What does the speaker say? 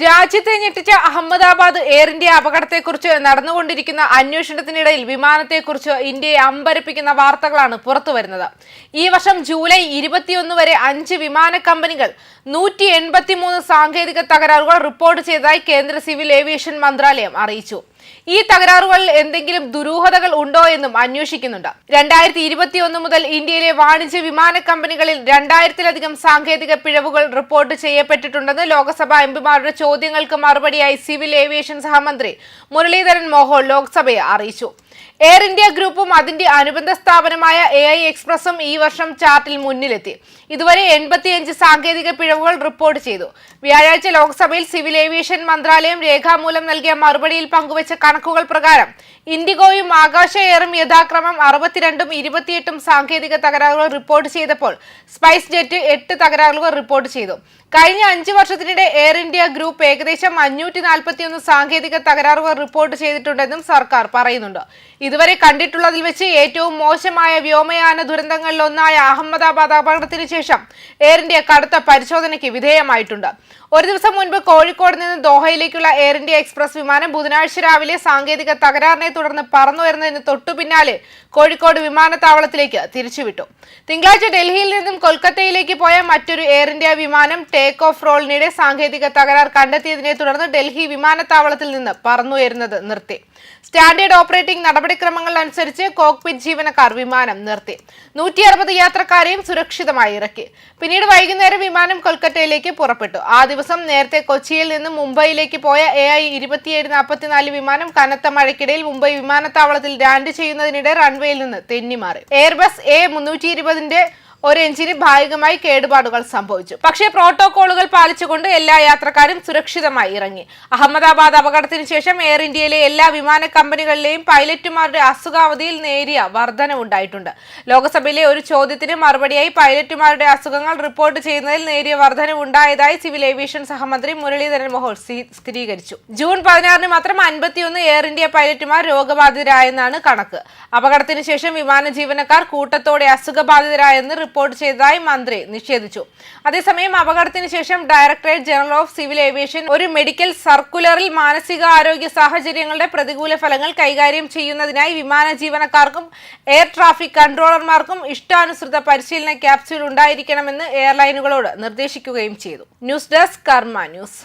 രാജ്യത്തെ ഞെട്ടിച്ച Ahmedabad air India അപകടത്തെക്കുറിച്ച് നടന്നുകൊണ്ടിരിക്കുന്ന അന്വേഷണത്തിനിടയിൽ വിമാനത്തെക്കുറിച്ച് ഇന്ത്യയെ അമ്പരപ്പിക്കുന്ന വാർത്തകളാണ് പുറത്തുവരുന്നത്. ഈ വർഷം ജൂലൈ ഇരുപത്തിയൊന്ന് വരെ അഞ്ച് വിമാന കമ്പനികൾ നൂറ്റി എൺപത്തിമൂന്ന് സാങ്കേതിക തകരാറുകൾ റിപ്പോർട്ട് ചെയ്തതായി കേന്ദ്ര സിവിൽ ഏവിയേഷൻ മന്ത്രാലയം അറിയിച്ചു. ഈ തകരാറുകളിൽ എന്തെങ്കിലും ദുരൂഹതകൾ ഉണ്ടോ എന്നും അന്വേഷിക്കുന്നുണ്ട്. രണ്ടായിരത്തി ഇരുപത്തിയൊന്ന് മുതൽ ഇന്ത്യയിലെ വാണിജ്യ വിമാന കമ്പനികളിൽ രണ്ടായിരത്തിലധികം സാങ്കേതിക പിഴവുകൾ റിപ്പോർട്ട് ചെയ്യപ്പെട്ടിട്ടുണ്ടെന്ന് ലോക്സഭാ എംപിമാരുടെ ചോദ്യങ്ങൾക്ക് മറുപടിയായി സിവിൽ ഏവിയേഷൻ സഹമന്ത്രി മുരളീധരൻ മോഹോൾ ലോക്സഭയെ അറിയിച്ചു. എയർ ഇന്ത്യ ഗ്രൂപ്പും അതിന്റെ അനുബന്ധ സ്ഥാപനമായ എ ഐ എക്സ്പ്രസും ഈ വർഷം ചാർട്ടിൽ മുന്നിലെത്തി. ഇതുവരെ എൺപത്തിയഞ്ച് സാങ്കേതിക പിഴവുകൾ റിപ്പോർട്ട് ചെയ്തു. വ്യാഴാഴ്ച ലോക്സഭയിൽ സിവിൽ ഏവിയേഷൻ മന്ത്രാലയം രേഖാമൂലം നൽകിയ മറുപടിയിൽ പങ്കുവച്ച കണക്കുകൾ പ്രകാരം ഇൻഡിഗോയും ആകാശ എയറും യഥാക്രമം അറുപത്തിരണ്ടും ഇരുപത്തിയെട്ടും സാങ്കേതിക തകരാറുകൾ റിപ്പോർട്ട് ചെയ്തപ്പോൾ സ്പൈസ് ജെറ്റ് എട്ട് തകരാറുകൾ റിപ്പോർട്ട് ചെയ്തു. കഴിഞ്ഞ അഞ്ച് വർഷത്തിനിടെ എയർ ഇന്ത്യ ഗ്രൂപ്പ് ഏകദേശം അഞ്ഞൂറ്റി നാൽപ്പത്തിയൊന്ന് സാങ്കേതിക തകരാറുകൾ റിപ്പോർട്ട് ചെയ്തിട്ടുണ്ടെന്നും സർക്കാർ പറയുന്നുണ്ട്. ഇതുവരെ കണ്ടിട്ടുള്ളതിൽ വെച്ച് ഏറ്റവും മോശമായ വ്യോമയാന ദുരന്തങ്ങളിലൊന്നായ അഹമ്മദാബാദ് അപകടത്തിന് ശേഷം എയർ ഇന്ത്യ കടുത്ത പരിശോധനയ്ക്ക് വിധേയമായിട്ടുണ്ട്. ഒരു ദിവസം മുൻപ് കോഴിക്കോട് നിന്ന് ദോഹയിലേക്കുള്ള എയർ ഇന്ത്യ എക്സ്പ്രസ് വിമാനം ബുധനാഴ്ച രാവിലെ സാങ്കേതിക തകരാറിനെ തുടർന്ന് പറന്നുയർന്നതിന് തൊട്ടു പിന്നാലെ കോഴിക്കോട് വിമാനത്താവളത്തിലേക്ക് തിരിച്ചുവിട്ടു. തിങ്കളാഴ്ച ഡൽഹിയിൽ നിന്നും കൊൽക്കത്തയിലേക്ക് പോയ മറ്റൊരു എയർ ഇന്ത്യ വിമാനം ടേക്ക് ഓഫ് റോളിനിടെ സാങ്കേതിക തകരാർ കണ്ടെത്തിയതിനെ തുടർന്ന് ഡൽഹി വിമാനത്താവളത്തിൽ നിന്ന് പറന്നുയരുന്നത് നിർത്തി. സ്റ്റാൻഡേർഡ് ഓപ്പറേറ്റിംഗ് നടപടിക്രമങ്ങൾ അനുസരിച്ച് കോക്പിറ്റ് ജീവനക്കാർ വിമാനം നിർത്തി. നൂറ്റി അറുപത് യാത്രക്കാരെയും സുരക്ഷിതമായി ഇറക്കി. പിന്നീട് വൈകുന്നേരം വിമാനം കൊൽക്കത്തയിലേക്ക് പുറപ്പെട്ടു. ആ ദിവസം നേരത്തെ കൊച്ചിയിൽ നിന്ന് മുംബൈയിലേക്ക് പോയ എ ഐ ഇരുപത്തിയേഴ് നാൽപ്പത്തിനാല് വിമാനം കനത്ത മഴയ്ക്കിടയിൽ മുംബൈ വിമാനത്താവളത്തിൽ ലാൻഡ് ചെയ്യുന്നതിനിടെ റൺവേയിൽ നിന്ന് തെന്നിമാറി എയർബസ് എ മുന്നൂറ്റി ഇരുപതിന്റെ ഒരു എഞ്ചിന് ഭാഗികമായി കേടുപാടുകൾ സംഭവിച്ചു. പക്ഷേ പ്രോട്ടോകോളുകൾ പാലിച്ചുകൊണ്ട് എല്ലാ യാത്രക്കാരും സുരക്ഷിതമായി ഇറങ്ങി. അഹമ്മദാബാദ് അപകടത്തിന് ശേഷം എയർ ഇന്ത്യയിലെ എല്ലാ വിമാന കമ്പനികളിലെയും പൈലറ്റുമാരുടെ അസുഖാവധിയിൽ നേരിയ വർധനവുണ്ടായിട്ടുണ്ട് ലോക്സഭയിലെ ഒരു ചോദ്യത്തിന് മറുപടിയായി പൈലറ്റുമാരുടെ അസുഖങ്ങൾ റിപ്പോർട്ട് ചെയ്യുന്നതിൽ നേരിയ വർധനവുണ്ടായതായി സിവിൽ ഏവിയേഷൻ സഹമന്ത്രി മുരളീധരൻ മോഹൻ സ്ഥിരീകരിച്ചു. ജൂൺ പതിനാറിന് മാത്രം അൻപത്തിയൊന്ന് എയർ ഇന്ത്യ പൈലറ്റുമാർ രോഗബാധിതരായെന്നാണ് കണക്ക്. അപകടത്തിന് ശേഷം വിമാന ജീവനക്കാർ കൂട്ടത്തോടെ അസുഖബാധിതരായെന്ന് റിപ്പോർട്ട് ചെയ്തതായി മന്ത്രി നിഷേധിച്ചു. അതേസമയം അപകടത്തിന് ശേഷം directorate general of civil aviation ഒരു മെഡിക്കൽ സർക്കുലറിൽ മാനസികാരോഗ്യ സാഹചര്യങ്ങളുടെ പ്രതികൂല ഫലങ്ങൾ കൈകാര്യം ചെയ്യുന്നതിനായി വിമാന ജീവനക്കാർക്കും എയർ ട്രാഫിക് കൺട്രോളർമാർക്കും ഇഷ്ടാനുസൃത പരിശീലന ക്യാപ്സ്യൂൾ ഉണ്ടായിരിക്കണമെന്ന് എയർലൈനുകളോട് നിർദ്ദേശിക്കുകയും ചെയ്തു. News desk Karma news.